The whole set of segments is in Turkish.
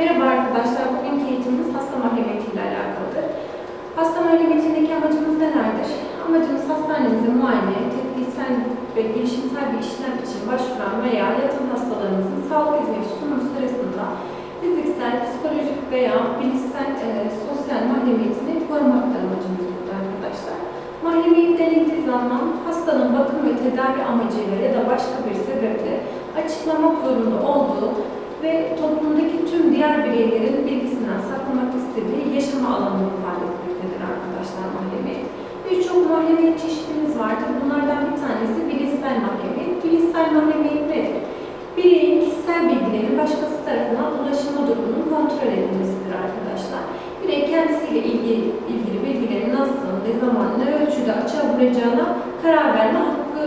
Merhaba arkadaşlar, bugünkü eğitimimiz hasta mahremiyeti alakalıdır. Hasta mahremiyetindeki amacımız nelerdir? Amacımız hastanemizin muayene, tedbirsel ve girişimsel bir işlem için başvuran veya yatan hastalarımızın sağlık hizmeti sunumu sırasında fiziksel, psikolojik veya bilişsel, e, sosyal mahremiyetini korumaktır amacımız burada arkadaşlar. Mahremiyet denildiği zaman hastanın bakım ve tedavi amacıyla ya da başka bir sebeple açıklamak zorunda olduğu ve toplumdaki tüm diğer bireylerin bilgisinden saklamak istediği yaşama alanını ifade etmektedir arkadaşlar mahremiyet. Birçok mahremiyet çeşitimiz vardır. Bunlardan bir tanesi bilişsel mahremiyet. Bilişsel mahremiyet nedir? Bireyin kişisel bilgilerin başkası tarafından ulaşılma durumunun kontrol edilmesidir arkadaşlar. Birey kendisiyle ilgili, ilgili bilgileri nasıl, ne zaman, ne ölçüde açığa vuracağına karar verme hakkı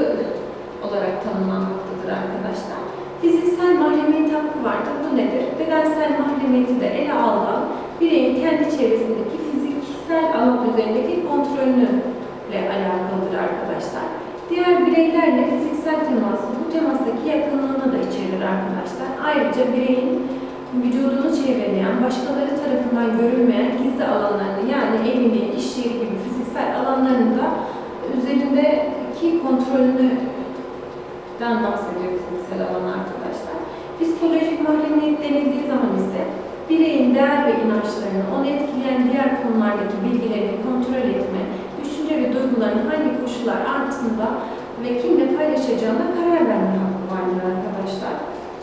olarak tanımlanmaktadır arkadaşlar. Fiziksel mahremiyet hakkı vardır. Bu nedir? Bedensel mahremiyeti de ele alan bireyin kendi çevresindeki fiziksel alan üzerindeki kontrolüyle alakalıdır arkadaşlar. Diğer bireylerle fiziksel teması bu temastaki yakınlığına da içerir arkadaşlar. Ayrıca bireyin vücudunu çevreleyen, başkaları tarafından görülmeyen gizli alanlarını yani evini, iş yeri gibi fiziksel alanlarını da üzerindeki kontrolünü den bahsediyor fiziksel alan arkadaşlar. Psikolojik mahremiyet denildiği zaman ise bireyin değer ve inançlarını, onu etkileyen diğer konulardaki bilgilerini kontrol etme, düşünce ve duygularını hangi koşullar altında ve kimle paylaşacağına karar verme hakkı vardır arkadaşlar.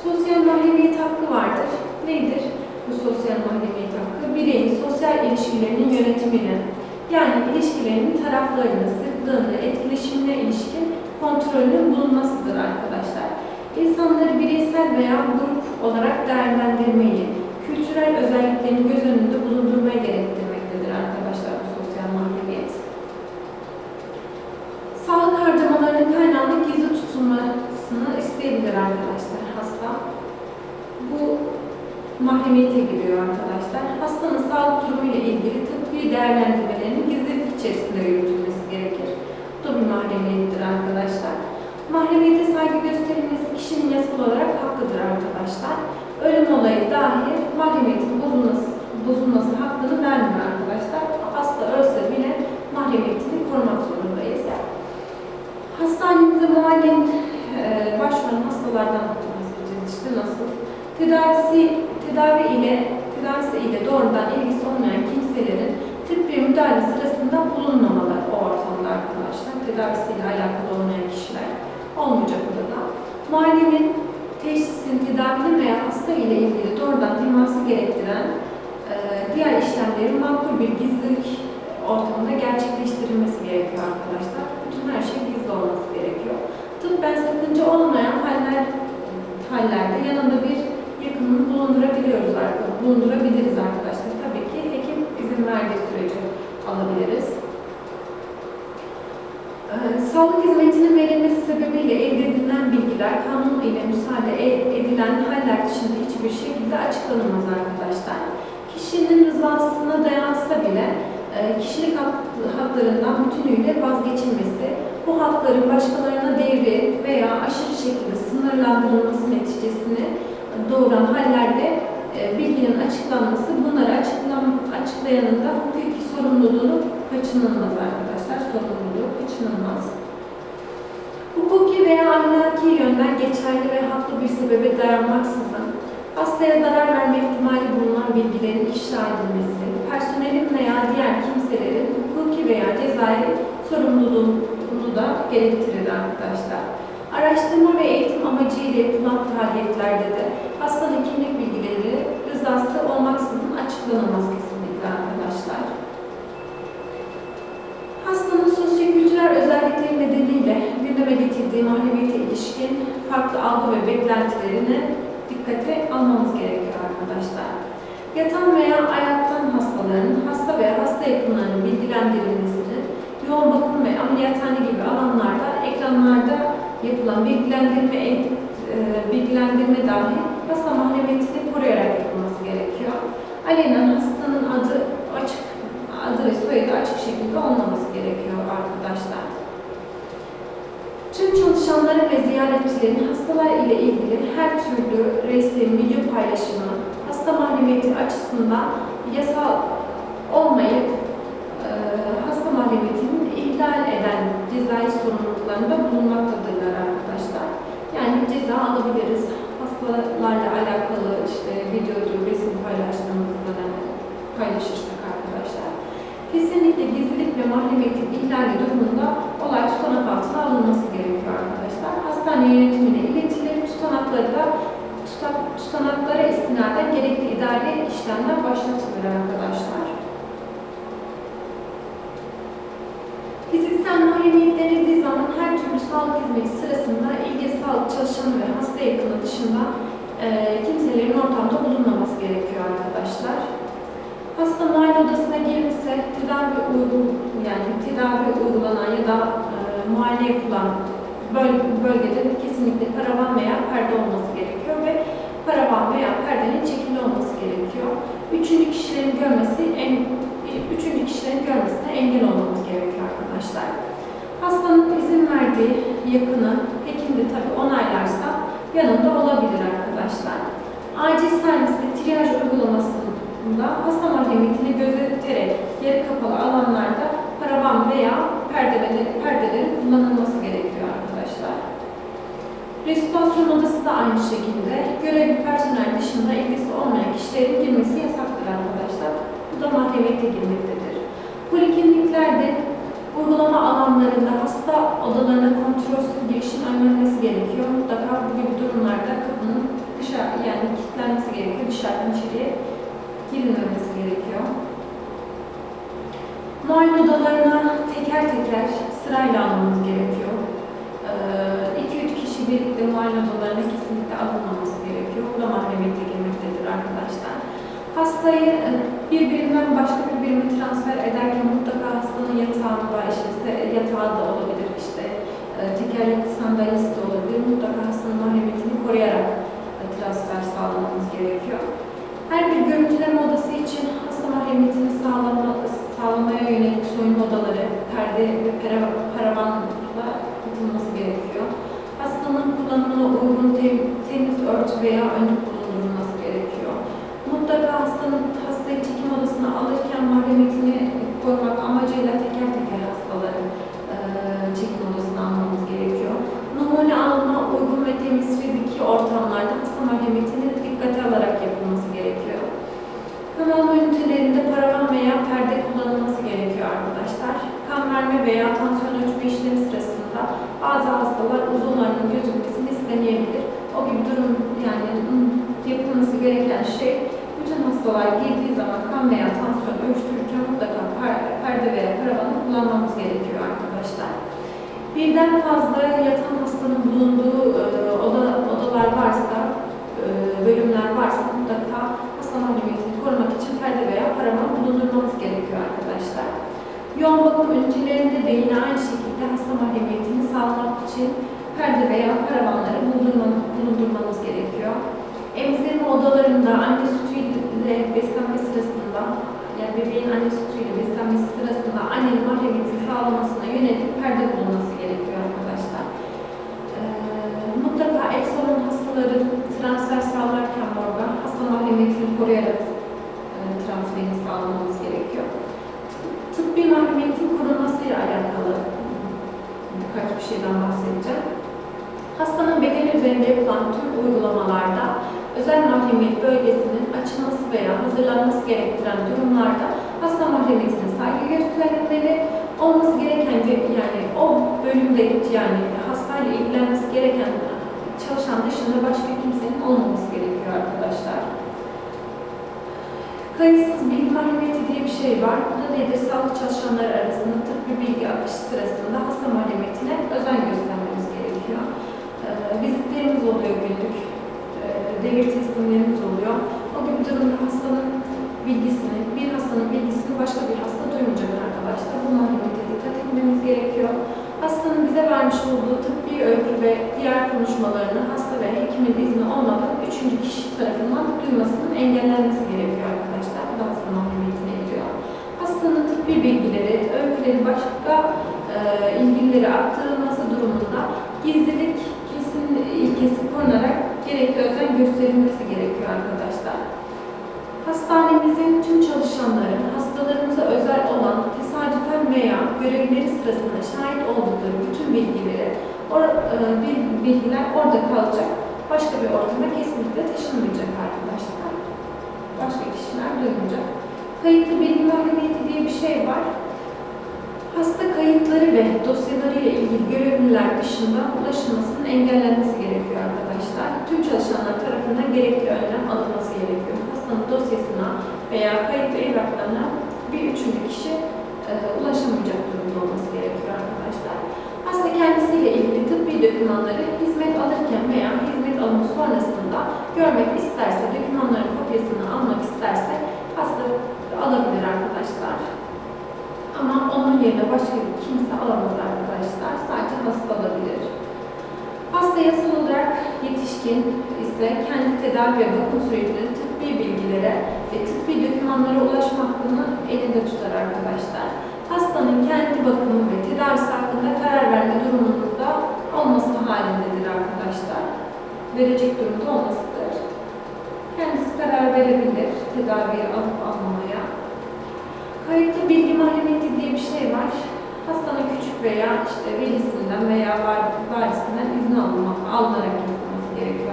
Sosyal mahremiyet hakkı vardır. Nedir bu sosyal mahremiyet hakkı? Bireyin sosyal ilişkilerinin yönetimine, yani ilişkilerinin taraflarını, sıklığını, etkileşimine ilişkin kontrolünün bulunmasıdır arkadaşlar. İnsanları bireysel veya grup olarak değerlendirmeyi, kültürel özelliklerini göz önünde bulundurmaya gerektirmektedir arkadaşlar bu sosyal mahremiyet. Sağlık harcamalarının kaynağının gizli tutulmasını isteyebilir arkadaşlar hasta. Bu mahremiyete giriyor arkadaşlar. Hastanın sağlık durumuyla ilgili tıbbi değerlendirmelerinin gizlilik içerisinde yürütülmesi gerekir. Bu da bir mahremiyettir arkadaşlar. Mahremiyete saygı gösterilmesi kişinin yasal olarak hakkıdır arkadaşlar. Ölüm olayı dahi mahremiyetin bozulması, bozulması hakkını vermiyor arkadaşlar. Hasta ölse bile mahremiyetini korumak zorundayız. Hastanemize muayene e, başvuran hastalardan bahsedeceğiz işte nasıl. Tedavisi, tedavi ile tedavisi ile doğrudan ilgisi olmayan kimselerin tıbbi müdahale sırasında bulunmamaları o ortamda arkadaşlar. Tedavisiyle alakalı olmayan kişiler olmayacak burada. Muayenenin, teşhisin, tedavinin hasta ile ilgili doğrudan teması gerektiren e, diğer işlemlerin makul bir gizlilik ortamında gerçekleştirilmesi gerekiyor arkadaşlar. Bütün her şey gizli olması gerekiyor. Tıbben sakınca olmayan haller, hallerde yanında bir yakınını bulundurabiliyoruz arkadaşlar. Bulundurabiliriz arkadaşlar. Tabii ki hekim izin verdiği sürece alabiliriz. Sağlık hizmetinin verilmesi sebebiyle elde edilen bilgiler kanun ile müsaade e- edilen haller dışında hiçbir şekilde açıklanamaz arkadaşlar. Kişinin rızasına dayansa bile e, kişilik hak- haklarından bütünüyle vazgeçilmesi, bu hakların başkalarına devri veya aşırı şekilde sınırlandırılması neticesini doğuran hallerde e, bilginin açıklanması, bunları açıklam, açıklayanın da hukuki sorumluluğunu kaçınılmaz arkadaşlar, sorumluluğu kaçınılmaz. Hukuki veya ahlaki yönden geçerli ve haklı bir sebebe dayanmaksızın hastaya zarar verme ihtimali bulunan bilgilerin ifşa edilmesi, personelin veya diğer kimselerin hukuki veya cezai sorumluluğunu da gerektirir arkadaşlar. Araştırma ve eğitim amacıyla yapılan faaliyetlerde de hastanın kimlik bilgileri rızası olmaksızın açıklanamaz kesinlikle arkadaşlar. Hastanın sosyokültürel özellikleri nedeniyle gündeme getirdiği mahremiyete ilişkin farklı algı ve beklentilerini dikkate almamız gerekiyor arkadaşlar. Yatan veya ayaktan hastaların hasta veya hasta yakınlarının bilgilendirilmesini yoğun bakım ve ameliyathane gibi alanlarda ekranlarda yapılan bilgilendirme, e, bilgilendirme dahi hasta mahremiyetini koruyarak yapılması gerekiyor. Alenen hastanın adı açık, adı ve soyadı açık şekilde olmaması gerekiyor arkadaşlar. Tüm çalışanların ve ziyaretçilerin hastalar ile ilgili her türlü resim, video paylaşımı, hasta mahremiyeti açısından yasal olmayıp e, hasta mahremiyetinin ihlal eden cezai sorumluluklarında bulunmaktadırlar arkadaşlar. Yani ceza alabiliriz. Hastalarla alakalı işte videodur, resim paylaştığımızda da paylaşırsak. Kesinlikle gizlilik ve mahremiyetin ihlali durumunda olay tutanak altına alınması gerekiyor arkadaşlar. Hastane yönetimine iletilir, tutanakları da tutanaklara istinaden gerekli idari işlemler başlatılır arkadaşlar. Fiziksel mahremiyet denildiği zaman her türlü sağlık hizmeti sırasında ilgili sağlık çalışanı ve hasta yakını dışında e, kimselerin ortamda bulunmaması gerekiyor arkadaşlar. Hasta muayene odasına girmişse tedavi uygun yani tedavi uygulanan ya da e, muayene yapılan böl- bölgede kesinlikle paravan veya perde olması gerekiyor ve paravan veya perdenin çekili olması gerekiyor. Üçüncü kişilerin görmesi en üçüncü kişilerin görmesine engel olmamız gerekiyor arkadaşlar. Hastanın izin verdiği yakını hekim de tabi onaylarsa yanında olabilir arkadaşlar. Acil serviste triyaj uygulamasında hasta mahremiyetini gözeterek yarı kapalı alanlarda paravan veya perdelerin, perdelerin kullanılması gerekiyor arkadaşlar. Restorasyon odası da aynı şekilde görevli personel dışında ilgisi olmayan kişilerin girmesi yasaktır arkadaşlar. Bu da mahremiyete girmektedir. Polikliniklerde uygulama alanlarında hasta odalarına kontrolsüz girişin önlenmesi gerekiyor. Mutlaka bu gibi durumlarda kapının dışarı yani kilitlenmesi gerekiyor. Dışarıdan içeriye girilmemesi gerekiyor. Muayene odalarına teker teker sırayla almamız gerekiyor. 2-3 kişi birlikte muayene odalarına kesinlikle alınmaması gerekiyor. Bu da mahremiyete girmektedir arkadaşlar. Hastayı e, bir birimden başka bir birime transfer ederken mutlaka hastanın yatağında, işte yatağı da olabilir, işte e, tekerlekli sandalyesi de olabilir. Mutlaka hastanın mahremiyetini koruyarak e, transfer sağlamamız gerekiyor. Her bir görüntüleme odası için hasta mahremiyetini sağlama, sağlamaya yönelik soyunma odaları, perde ve para- paravanla yapılması gerekiyor. Hastanın kullanımına uygun tem- temiz örtü veya önlük bulundurulması gerekiyor. Mutlaka hastanın hastayı çekim odasına alırken mahremiyetini korumak amacıyla teker teker hastaları e, çekim odasına almamız gerekiyor. Numune alma uygun ve temiz fiziki ortamlarda hasta mahremiyetini dikkate alarak yapılması gerekiyor. Kanalma ünitelerinde paravan veya perde kullanılması gerekiyor arkadaşlar. Kan verme veya tansiyon ölçme işlemi sırasında bazı hastalar uzunlarının gözükmesini istemeyebilir. O gibi durum yani ım, yapılması gereken şey bütün hastalar girdiği zaman kan veya tansiyon ölçtürürken mutlaka per- perde veya paravanı kullanmamız gerekiyor arkadaşlar. Birden fazla yatan hastanın bulunduğu e, oda, odalar varsa, e, bölümler varsa mutlaka hasta mahremiyetini korumak için perde veya paravan bulundurmamız gerekiyor arkadaşlar. Yoğun bakım de yine aynı şekilde hasta mahremiyetini sağlamak için perde veya paravanları bulundurmam- bulundurmamız gerekiyor. Emzirme odalarında anne sütüyle beslenme sırasında, yani bebeğin anne sütüyle beslenmesi sırasında annenin mahremiyetini sağlamasına yönelik perde bulunması gerekiyor arkadaşlar. Ee, mutlaka eks olan hastaların transfer sağlarken morga hasta mahremiyetini koruyarak e, transferini sağlamamız gerekiyor. Tıbbi mahremiyetin korunmasıyla alakalı birkaç bir şeyden bahsedeceğim. Hastanın bedeni üzerinde yapılan tüm uygulamalarda özel mahremiyet bölgesinin açılması veya hazırlanması gerektiren durumlarda hasta mahremiyetine saygı gösterilmeli. Olması gereken bir yani o bölümde yani hastayla ilgilenmesi gereken çalışan dışında başka kimsenin olmaması gerekiyor. Kayıtsız bilgi mahremiyeti diye bir şey var. Bu da nedir? Sağlık çalışanları arasında tıbbi bilgi akışı sırasında hasta mahremiyetine özen göstermemiz gerekiyor. Ee, vizitlerimiz oluyor günlük. Ee, devir teslimlerimiz oluyor. O gibi durumda hastanın bilgisini, bir hastanın bilgisini başka bir hasta duymayacak arkadaşlar. Bu mahremiyete dikkat etmemiz gerekiyor. Hastanın bize vermiş olduğu tıbbi öykü ve diğer konuşmalarını hasta ve hekimin izni olmadan üçüncü kişi tarafından duymasının engellenmesi gerekiyor arkadaşlar. Bu da hasta mahremiyetine giriyor. Hastanın tıbbi bilgileri, öyküleri başka e, ilgilileri aktarılması durumunda gizlilik kesin ilkesi korunarak gerekli özen gösterilmesi. Hastanemizin tüm çalışanları, hastalarımıza özel olan tesadüfen veya görevleri sırasında şahit oldukları bütün bilgileri, or, e, bil- bilgiler orada kalacak. Başka bir ortama kesinlikle taşınmayacak arkadaşlar. Başka kişiler duymayacak. Kayıtlı bilgi mahremiyeti diye bir şey var. Hasta kayıtları ve dosyalarıyla ilgili görevliler dışında ulaşılmasının engellenmesi gerekiyor arkadaşlar. Tüm çalışanlar tarafından gerekli önlem alınması Hastanın dosyasına veya kayıtlı evraklarına bir üçüncü kişi e, ulaşamayacak durumda olması gerekiyor arkadaşlar. Hasta kendisiyle ilgili tıbbi dokümanları hizmet alırken veya hizmet alımı sonrasında görmek isterse, dokümanların kopyasını almak isterse hasta alabilir arkadaşlar. Ama onun yerine başka bir kimse alamaz arkadaşlar. Sadece hasta alabilir. Hasta yasal olarak yetişkin ise kendi tedavi ve bakım sürecinde tıbbi bilgilere ve tıbbi dokümanlara ulaşma hakkını elinde tutar arkadaşlar. Hastanın kendi bakımı ve tedavisi hakkında karar verme durumunda olması halindedir arkadaşlar. Verecek durumda olmasıdır. Kendisi karar verebilir tedaviyi alıp almamaya. Kayıtlı bilgi mahremiyeti diye bir şey var. Hastanın küçük veya işte velisinden veya var- varisinden izin alınarak yapılması gerekiyor.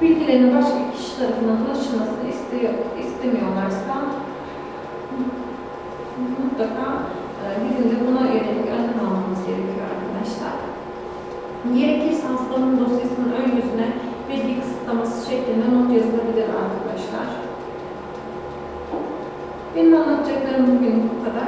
Bilgilerin başka kişi tarafından ulaşılmasını istiyor, istemiyorlarsa mutlaka e, bizim de buna yönelik önlem almamız gerekiyor arkadaşlar. Gerekirse hastanın dosyasının ön yüzüne bilgi kısıtlaması şeklinde not yazılabilir arkadaşlar. Benim anlatacaklarım bugün bu kadar.